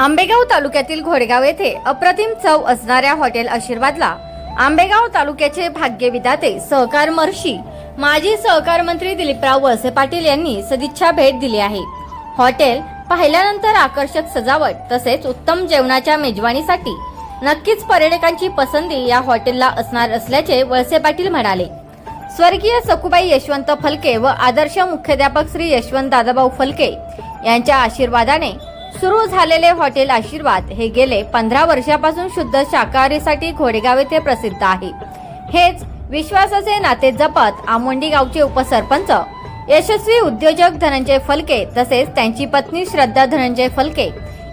आंबेगाव तालुक्यातील घोडेगाव येथे अप्रतिम चव असणाऱ्या हॉटेल आशीर्वादला आंबेगाव तालुक्याचे भाग्य विधाते सहकार महर्षी माजी सहकार मंत्री दिलीपराव वळसे पाटील यांनी सदिच्छा भेट दिली आहे. हॉटेल पाहिल्यानंतर आकर्षक सजावट तसेच उत्तम जेवणाच्या मेजवानीसाठी नक्कीच पर्यटकांची पसंती या हॉटेलला असणार असल्याचे वळसे पाटील म्हणाले. स्वर्गीय सकुबाई यशवंत फलके व आदर्श मुख्याध्यापक श्री यशवंत दादाभाऊ फलके यांच्या आशीर्वादाने सुरू झालेले हॉटेल आशीर्वाद हे गेले पंधरा वर्षापासून शुद्ध शाकाहारीसाठी घोडेगाव येथे प्रसिद्ध आहे. हेच विश्वासाचे नाते जपत आमोंडी गावचे उपसरपंच यशस्वी उद्योजक धनंजय फलके तसेच त्यांची पत्नी श्रद्धा धनंजय फलके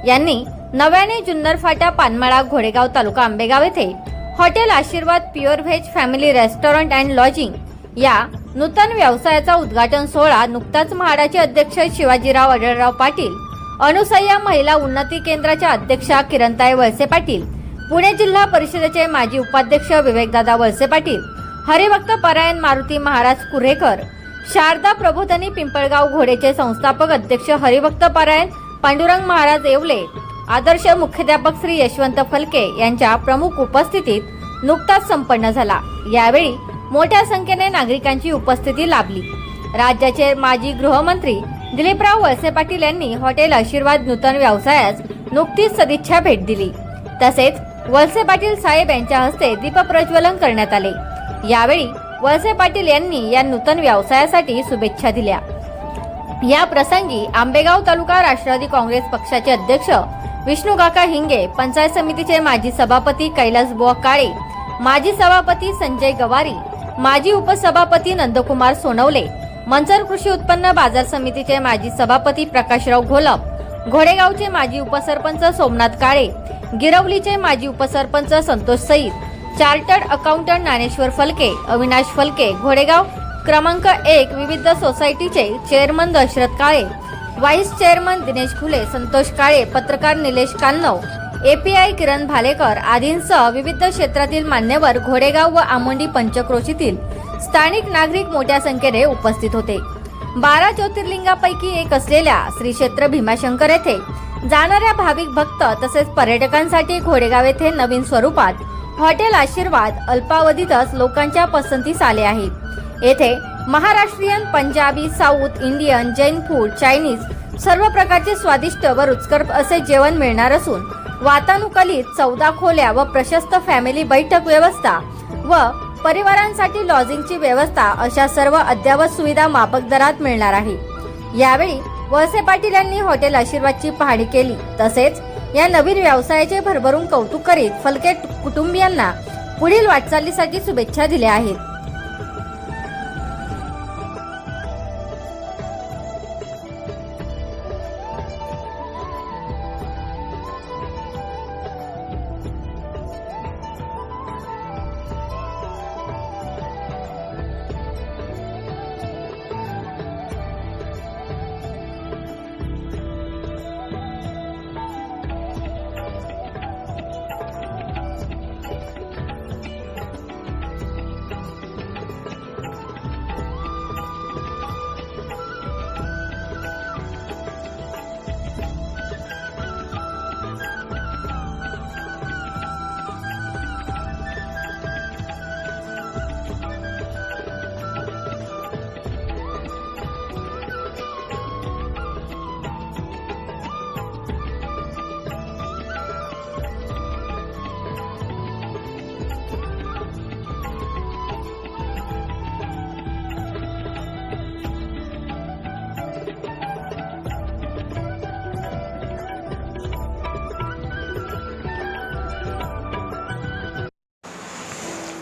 यांनी नव्याने जुन्नर फाटा पानमाळा घोडेगाव तालुका आंबेगाव येथे hotel Ashirwad pure veg family restaurant and lodging या नूतन व्यवसायाचा उद्घाटन सोहळा नुकताच म्हाडाचे अध्यक्ष शिवाजीराव अडळराव पाटील अनुसय्या महिला उन्नती केंद्राच्या अध्यक्षा किरणताई वळसे पाटील पुणे जिल्हा परिषदेचे माजी उपाध्यक्ष विवेकदादा वळसे पाटील हरिभक्त परायण मारुती महाराज कुरेकर शारदा प्रबोधनी पिंपळगाव घोडेचे संस्थापक अध्यक्ष हरिभक्त परायण पांडुरंग महाराज येवले आदर्श मुख्याध्यापक श्री यशवंत फलके यांच्या प्रमुख उपस्थितीत नुकताच संपन्न झाला. यावेळी मोठ्या संख्येने नागरिकांची उपस्थिती लाभली. राज्याचे माजी गृहमंत्री दिलीपराव वळसे पाटील यांनी हॉटेल आशीर्वाद नूतन व्यवसायास नुकतीच सदिच्छा भेट दिली. तसेच वळसे पाटील साहेब यांच्या हस्ते दीपप्रज्वलन करण्यात आले. यावेळी वळसे पाटील यांनी या नूतन व्यवसायासाठी शुभेच्छा दिल्या. या प्रसंगी आंबेगाव तालुका राष्ट्रवादी काँग्रेस पक्षाचे अध्यक्ष विष्णू काका हिंगे पंचायत समितीचे माजी सभापती कैलास बुवा काळे माजी सभापती संजय गवारी माजी उपसभापती नंदकुमार सोनवले मंचर कृषी उत्पन्न बाजार समितीचे माजी सभापती प्रकाशराव घोलप घोडेगावचे माजी उपसरपंच सोमनाथ काळे गिरवलीचे माजी उपसरपंच संतोष सईद चार्टर्ड अकाउंटंट ज्ञानेश्वर फलके अविनाश फलके घोडेगाव क्रमांक एक विविध सोसायटीचे chairman Dashrath Kale vice chairman Dinesh Khule Santosh Kale पत्रकार निलेश कान्नव एपीआय किरण भालेकर आदींसह विविध क्षेत्रातील मान्यवर घोडेगाव व आमोंडी पंचक्रोशीतील स्थानिक नागरिक मोठ्या संख्येने उपस्थित होते. बारा ज्योतिर्लिंगापैकी एक असलेल्या श्री क्षेत्र भीमाशंकर येथे जाणाऱ्या भाविक भक्त तसेच पर्यटकांसाठी घोडेगाव येथे नवीन स्वरूपात हॉटेल आशीर्वाद अल्पावधीतच लोकांच्या पसंतीस आले आहे. येथे Maharashtrian Punjabi south Indian Jain food Chinese सर्व प्रकारचे स्वादिष्ट व रुचकर असे जेवण मिळणार असून वातानुकूलित चौदा खोल्या व प्रशस्त फॅमिली बैठक व्यवस्था व परिवारांसाठी लॉजिंगची व्यवस्था अशा सर्व अद्ययावत सुविधा माफक दरात मिळणार आहे. यावेळी वळसे पाटील यांनी हॉटेल आशीर्वादची पाहणी केली. तसेच या नवीन व्यवसायाचे भरभरून कौतुक करीत फलके कुटुंबियांना पुढील वाटचालीसाठी शुभेच्छा दिल्या आहेत.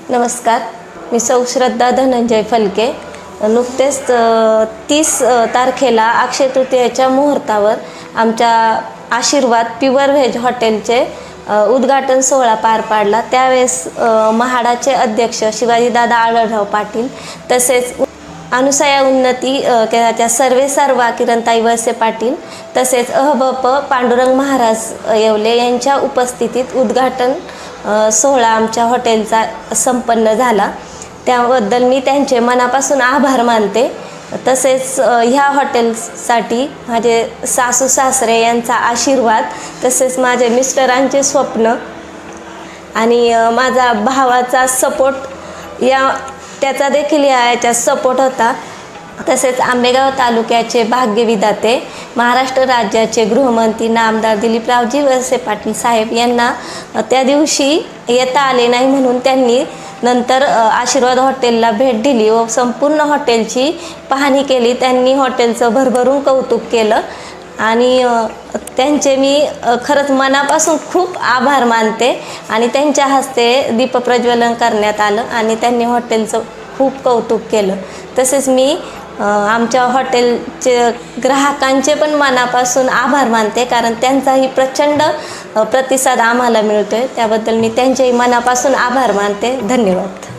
नमस्कार. मी सौ श्रद्धा धनंजय फलके. नुकतेच तीस तारखेला अक्षय तृतीयेच्या मुहूर्तावर आमच्या आशीर्वाद प्युअर व्हेज हॉटेलचे उद्घाटन सोहळा पार पाडला. त्यावेळेस महाडाचे अध्यक्ष शिवाजीदादा आळराव पाटील तसेच अनुसया उन्नती अ, केंद्राच्या सर्वे सर्वा किरणताई वळसे पाटील तसेच अहबप पांडुरंग महाराज येवले यांच्या उपस्थितीत उद्घाटन सोहळा आमच्या हॉटेलचा संपन्न झाला. त्याबद्दल मी त्यांचे मनापासून आभार मानते. तसेच ह्या हॉटेलसाठी माझे सासू सासरे यांचा आशीर्वाद तसेच माझे मिस्टरांचे स्वप्न आणि माझा भावाचा सपोर्ट या त्याचा देखील या याच्यात सपोर्ट होता. तसेच आंबेगाव तालुक्याचे भाग्यविदाते महाराष्ट्र राज्याचे गृहमंत्री नामदार दिलीपरावजी वळसे पाटील साहेब यांना त्या दिवशी येता आले नाही म्हणून त्यांनी नंतर आशीर्वाद हॉटेलला भेट दिली व संपूर्ण हॉटेलची पाहणी केली. त्यांनी हॉटेलचं भरभरून कौतुक केलं आणि त्यांचे मी खरंच मनापासून खूप आभार मानते आणि त्यांच्या हस्ते दीपप्रज्वलन करण्यात आलं आणि त्यांनी हॉटेलचं खूप कौतुक केलं. तसेच मी आमच्या हॉटेलचे ग्राहकांचे पण मनापासून आभार मानते कारण त्यांचाही प्रचंड प्रतिसाद आम्हाला मिळतो आहे त्याबद्दल मी त्यांचेही मनापासून आभार मानते. धन्यवाद.